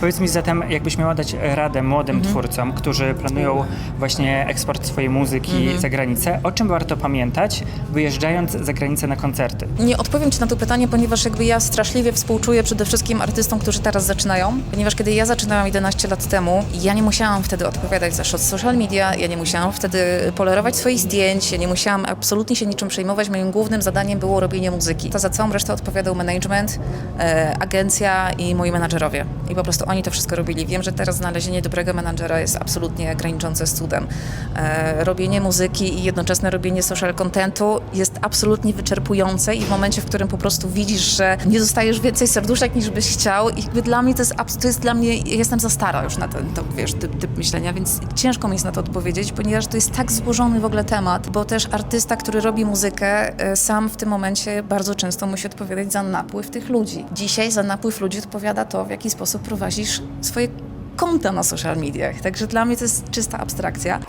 Powiedz mi zatem, jakbyś miała dać radę młodym Mhm. twórcom, którzy planują właśnie eksport swojej muzyki Mhm. za granicę, o czym warto pamiętać, wyjeżdżając za granicę na koncerty? Nie odpowiem Ci na to pytanie, ponieważ jakby ja straszliwie współczuję przede wszystkim artystom, którzy teraz zaczynają, ponieważ kiedy ja zaczynałam 11 lat temu, ja nie musiałam wtedy odpowiadać za social media, ja nie musiałam wtedy polerować swoich zdjęć, ja nie musiałam absolutnie się niczym przejmować. Moim głównym zadaniem było robienie muzyki. To za całą resztę odpowiadał management, e, agencja i moi menadżerowie. I po prostu oni to wszystko robili. Wiem, że teraz znalezienie dobrego menadżera jest absolutnie graniczące z cudem. E, robienie muzyki i jednoczesne robienie social contentu jest absolutnie wyczerpujące i w momencie, w którym po prostu widzisz, że nie dostajesz więcej serduszek niż byś chciał, jakby dla mnie to jest, to jest dla mnie, jestem za stara już na ten to, wiesz, typ, typ myślenia, więc ciężko mi jest na to odpowiedzieć, ponieważ to jest tak złożony w ogóle temat, bo też artysta, który robi muzykę, e, sam w tym momencie bardzo często musi odpowiadać za napływ tych ludzi. Dzisiaj za napływ ludzi odpowiada to, w jaki sposób prowadzisz swoje konta na social mediach. Także dla mnie to jest czysta abstrakcja.